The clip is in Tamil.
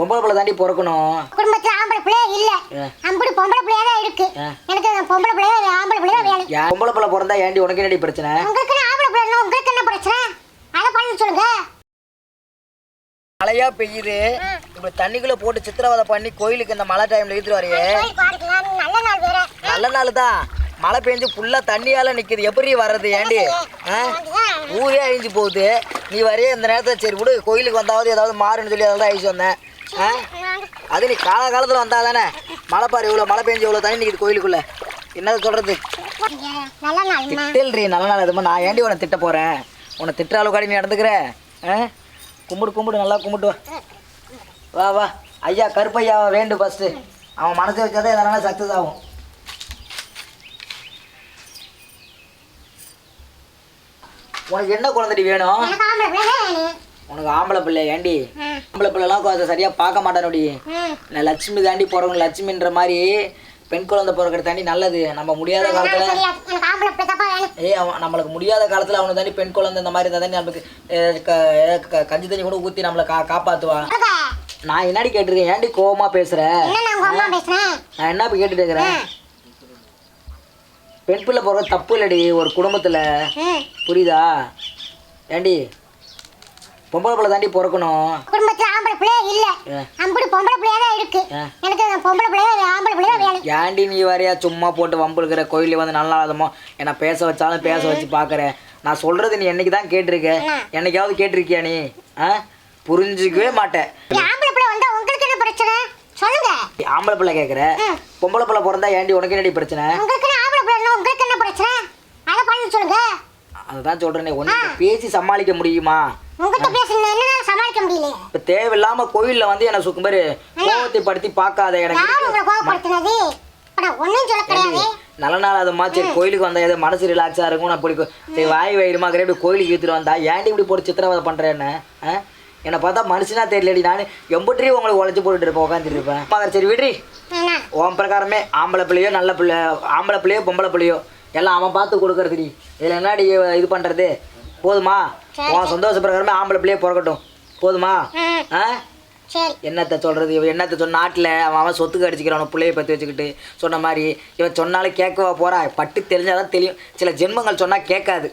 பொம்பளை பிள்ளை தாண்டி பிறக்கணும். குடும்பத்துல ஆம்பளை பிள்ளையே இல்ல. அம்புடி பொம்பளை பிள்ளையா தான் இருக்கு. எனக்கு பொம்பளை பிள்ளையா ஆம்பளை பிள்ளையா வேணும். ஏன் பொம்பளை பிள்ளை பிறந்தா ஏண்டி உனக்கு என்னடி பிரச்சனை? உங்களுக்கு என்ன ஆம்பளை பிள்ளை உங்களுக்கு என்ன பிரச்சனை? அதை பண்ணி சொல்லுங்க. மழையா பெய்யுது. இப்படி தண்ணிக்குள்ள போட்டு சித்திரவதை பண்ணி கோயிலுக்கு இந்த மழை டைம்ல இழுத்துட்டு வரையே. நல்ல நாள் வேற. நல்ல நாள் தான். மழை பெஞ்சு ஃபுல்லா தண்ணியால நிக்குது. எப்படி வர்றது ஏண்டி? ஊரே அழிஞ்சு போகுது. நீ வரையே இந்த நேரத்தில் சரி விடு. கோயிலுக்கு வந்தாவது ஏதாவது மாறுன்னு சொல்லி அதான் அழிச்சு வந்தேன்? அது நீ கால காலத்தில் வந்தா தானே மழை பாரு இவ்வளோ மழை பெஞ்சு இவ்வளோ தண்ணி நிற்கிது கோயிலுக்குள்ள. என்னது சொல்றது? திட்டல்றி நல்ல நாள் அதுமா நான் ஏண்டி உன்னை திட்ட போகிறேன் உன்னை திட்டுற அளவுக்கு நீ நடந்துக்கிற? ஆ? கும்பிடு கும்பிடு நல்லா கும்பிட்டு வா. வா ஐயா கருப்பையா வேண்டு ஃபஸ்ட்டு அவன் மனசை வச்சாதான் எதனால சக்ஸஸ் ஆகும். உனக்கு என்ன குழந்தைடி வேணும்? உனக்கு ஆம்பளை பிள்ளை ஏண்டி. ஆம்பளை பிள்ளைலாம் கொஞ்சம் சரியாக பார்க்க மாட்டானோடி. நான் லட்சுமி தாண்டி பிறக்கணும் லட்சுமின்ற மாதிரி பெண் குழந்தை பிறக்கிற தாண்டி நல்லது. நம்ம முடியாத காலத்தில் அவன் நம்மளுக்கு முடியாத காலத்தில் அவனுக்கு தாண்டி பெண் குழந்தை இந்த மாதிரி இருந்தால் தாண்டி நமக்கு அஹ், க- அஹ், க- கஞ்சி தண்ணி கூட ஊற்றி நம்மளை கா காப்பாற்றுவா சொல்லுங்க. நான் என்னடி கேட்டிருக்கேன்? ஏன்டி கோவமா பேசுற? என்ன நான் என்ன போய் கேட்டுட்டு இருக்கிறேன்? பெண் பிள்ளை பிறகு தப்பு இல்லடி ஒரு குடும்பத்தில். புரியுதா? ஏண்டி? பொம்பளை பிள்ளை தாண்டி பிறக்கணும். குடும்பத்துல ஆம்பளை பிள்ளையே இல்ல. அம்புடி பொம்பளை பிள்ளையா தான் இருக்கு. எனக்கு பொம்பளை பிள்ளையா ஆம்பளை பிள்ளையா வேணும். ஏன்டி நீ வரையா? சும்மா போட்டு வம்புழுக்கிற கோயிலில் வந்து நல்லா இல்லாதமோ? என்னை பேச வச்சாலும் பேச வச்சு பார்க்குறேன் நான் சொல்கிறது நீ என்னைக்கு தான் கேட்டிருக்க? என்னைக்காவது கேட்டிருக்கியா நீ? ஆ? புரிஞ்சுக்கவே மாட்டேன். ஆம்பளை பிள்ளை வந்தா உங்களுக்கு என்ன பிரச்சனை? சொல்லுங்க. ஆம்பளை பிள்ளை கேட்குற ம். பொம்பளை பிள்ளை பிறந்தா ஏன்டி உனக்கு என்னடி பிரச்சனை? உங்களுக்கு ஆம்பளை பிள்ளை உங்களுக்கு என்ன பிரச்சனை? அதை பண்ணி சொல்லுங்க. அதுதான் சொல்கிறேனே ஒன்று பேசி சமாளிக்க முடியுமா? உங்ககிட்ட பேசுன என்னால சமாளிக்க முடியல? இப்போ தேவையில்லாம கோயில்ல வந்து என்ன சுக்கும் பேரு கோவத்தை படுத்தி பார்க்காத எனக்கு. கிடையாது. நல்ல நாள் அதுமா சரி கோயிலுக்கு வந்தா ஏதோ மனசு ரிலாக்ஸாக இருக்கும் நான் பிடிக்கும். சரி வாய் வயிறுமா இப்படி கோயிலுக்கு இழுத்துட்டு வந்தா ஏன்டி இப்படி போட்டு சித்திரவதை பண்ணுறேன் என்ன? பார்த்தா மனுஷனா தெரியலடி நான் எம்பட்ரி உங்களுக்கு உழைச்சி போட்டுட்டு இருப்பேன் உட்காந்துட்டு இருப்பேன். சரி என்ன? உன் பிரகாரமே ஆம்பளை பிள்ளையோ நல்ல பிள்ளை ஆம்பளை பிள்ளையோ பொம்பளை பிள்ளையோ. எல்லாம் அவன் பார்த்து கொடுக்கறதுடி இதில் என்னடி இது பண்ணுறது போதுமா? உன் சந்தோஷ பிரகாரமே ஆம்பளை பிள்ளையே பிறக்கட்டும். போதுமா? ஆ? என்னத்தை சொல்கிறது இவன் என்னத்தை சொன்ன நாட்டில் அவன் அவன் சொத்துக்கு அடிச்சுக்கிறான் பிள்ளைய பற்றி வச்சுக்கிட்டு சொன்ன மாதிரி. இவன் சொன்னாலும் கேட்கவா போறா? பட்டு தெரிஞ்சாதான் தெரியும். சில ஜென்மங்கள் சொன்னால் கேட்காது.